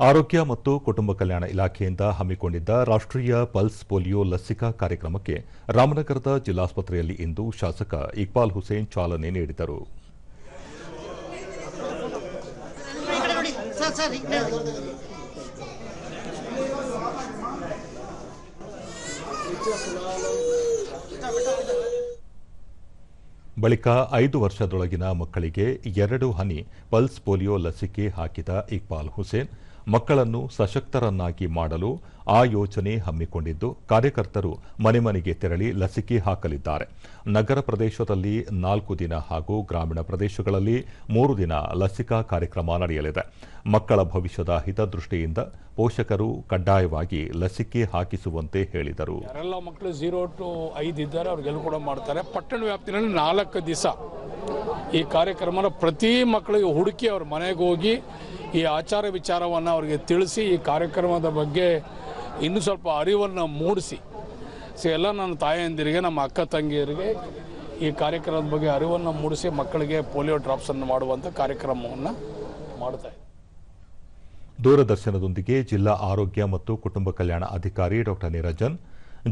ಆರೋಗ್ಯ ಮತ್ತು ಕುಟುಂಬ ಕಲ್ಯಾಣ ಇಲಾಖೆಯಿಂದ ಹಮ್ಮಿಕೊಂಡಿದ್ದ ರಾಷ್ಟ್ರೀಯ ಪಲ್ಸ್ ಪೋಲಿಯೋ ಲಸಿಕಾ ಕಾರ್ಯಕ್ರಮಕ್ಕೆ ರಾಮನಗರದ ಜಿಲ್ಲಾಸ್ಪತ್ರೆಯಲ್ಲಿ ಇಂದು ಶಾಸಕ ಇಕ್ಬಾಲ್ ಹುಸೇನ್ ಚಾಲನೆ ನೀಡಿದರು. ಬಳಿಕ ಐದು ವರ್ಷದೊಳಗಿನ ಮಕ್ಕಳಿಗೆ ಎರಡು ಹನಿ ಪಲ್ಸ್ ಪೋಲಿಯೋ ಲಸಿಕೆ ಹಾಕಿದ ಇಕ್ಬಾಲ್ ಹುಸೇನ್ ಮಕ್ಕಳನ್ನು ಸಶಕ್ತರನ್ನಾಗಿ ಮಾಡಲು ಆ ಯೋಜನೆ ಹಮ್ಮಿಕೊಂಡಿದ್ದು, ಕಾರ್ಯಕರ್ತರು ಮನೆ ಮನೆಗೆ ತೆರಳಿ ಲಸಿಕೆ ಹಾಕಲಿದ್ದಾರೆ. ನಗರ ಪ್ರದೇಶದಲ್ಲಿ ನಾಲ್ಕು ದಿನ ಹಾಗೂ ಗ್ರಾಮೀಣ ಪ್ರದೇಶಗಳಲ್ಲಿ ಮೂರು ದಿನ ಲಸಿಕಾ ಕಾರ್ಯಕ್ರಮ ನಡೆಯಲಿದೆ. ಮಕ್ಕಳ ಭವಿಷ್ಯದ ಹಿತದೃಷ್ಟಿಯಿಂದ ಪೋಷಕರು ಕಡ್ಡಾಯವಾಗಿ ಲಸಿಕೆ ಹಾಕಿಸುವಂತೆ ಹೇಳಿದರು. ಯಾರೆಲ್ಲ ಮಕ್ಕಳು ಝೀರೋ ಟು ಐದು ಇದ್ದಾರೆ ಅವ್ರಿಗೆಲ್ಲ ಕೂಡ ಮಾಡ್ತಾರೆ. ಪಟ್ಟಣ ವ್ಯಾಪ್ತಿನಲ್ಲಿ ನಾಲ್ಕು ದಿವಸ ಈ ಕಾರ್ಯಕ್ರಮನ ಪ್ರತಿ ಮಕ್ಕಳಿಗೆ ಹುಡುಕಿ ಅವ್ರ ಮನೆಗೆ ಹೋಗಿ ಈ ಆಚಾರ ವಿಚಾರವನ್ನು ಅವರಿಗೆ ತಿಳಿಸಿ, ಈ ಕಾರ್ಯಕ್ರಮದ ಬಗ್ಗೆ ಇನ್ನೂ ಸ್ವಲ್ಪ ಅರಿವನ್ನು ಮೂಡಿಸಿ. ಸೊ ಎಲ್ಲ ನನ್ನ ತಾಯಂದಿರಿಗೆ, ನಮ್ಮ ಅಕ್ಕ ತಂಗಿಯರಿಗೆ ಈ ಕಾರ್ಯಕ್ರಮದ ಬಗ್ಗೆ ಅರಿವನ್ನು ಮೂಡಿಸಿ, ಮಕ್ಕಳಿಗೆ ಪೋಲಿಯೋ ಡ್ರಾಪ್ಸನ್ನು ಮಾಡುವಂಥ ಕಾರ್ಯಕ್ರಮವನ್ನು ಮಾಡ್ತಾ ಇದ್ದೀವಿ ದೂರದರ್ಶನದೊಂದಿಗೆ ಜಿಲ್ಲಾ ಆರೋಗ್ಯ ಮತ್ತು ಕುಟುಂಬ ಕಲ್ಯಾಣ ಅಧಿಕಾರಿ ಡಾಕ್ಟರ್ ನಿರಂಜನ್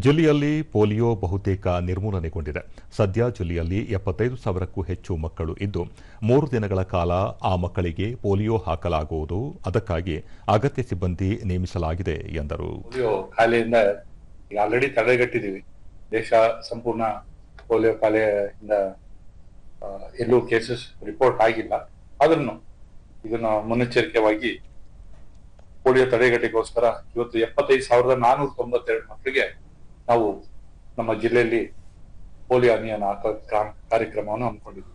ಜಿಲ್ಲೆಯಲ್ಲಿ ಪೋಲಿಯೋ ಬಹುತೇಕ ನಿರ್ಮೂಲನೆಗೊಂಡಿದೆ. ಸದ್ಯ ಜಿಲ್ಲೆಯಲ್ಲಿ ಎಪ್ಪತ್ತೈದು ಸಾವಿರಕ್ಕೂ ಹೆಚ್ಚು ಮಕ್ಕಳು ಇದ್ದು, ಮೂರು ದಿನಗಳ ಕಾಲ ಆ ಮಕ್ಕಳಿಗೆ ಪೋಲಿಯೋ ಹಾಕಲಾಗುವುದು. ಅದಕ್ಕಾಗಿ ಅಗತ್ಯ ಸಿಬ್ಬಂದಿ ನೇಮಿಸಲಾಗಿದೆ ಎಂದರು. ಪೋಲಿಯೋ ಕಾಲೆಯಿಂದ ಆಲ್ರೆಡಿ ತಡೆಗಟ್ಟಿದೀವಿ ದೇಶ ಸಂಪೂರ್ಣ ಪೋಲಿಯೋ ಕಾಲೆಯಿಂದ ಎಲ್ಲೂ ಕೇಸಸ್ ರಿಪೋರ್ಟ್ ಆಗಿಲ್ಲ. ಅದನ್ನು ಇದನ್ನ ಮುನ್ನೆಚ್ಚರಿಕೆವಾಗಿ ಪೋಲಿಯೋ ತಡೆಗಟ್ಟಿಗೋಸ್ಕರ ಇವತ್ತು ಎಪ್ಪತ್ತೈದು ಸಾವಿರದ ನಾನೂರ ತೊಂಬತ್ತೆರಡು ಮಕ್ಕಳಿಗೆ ನಾವು ನಮ್ಮ ಜಿಲ್ಲೆಯಲ್ಲಿ ಪೋಲಿಯೋ ಕ್ರಾ- ಕಾರ್ಯಕ್ರಮವನ್ನು ಹಮ್ಮಿಕೊಂಡಿದ್ವಿ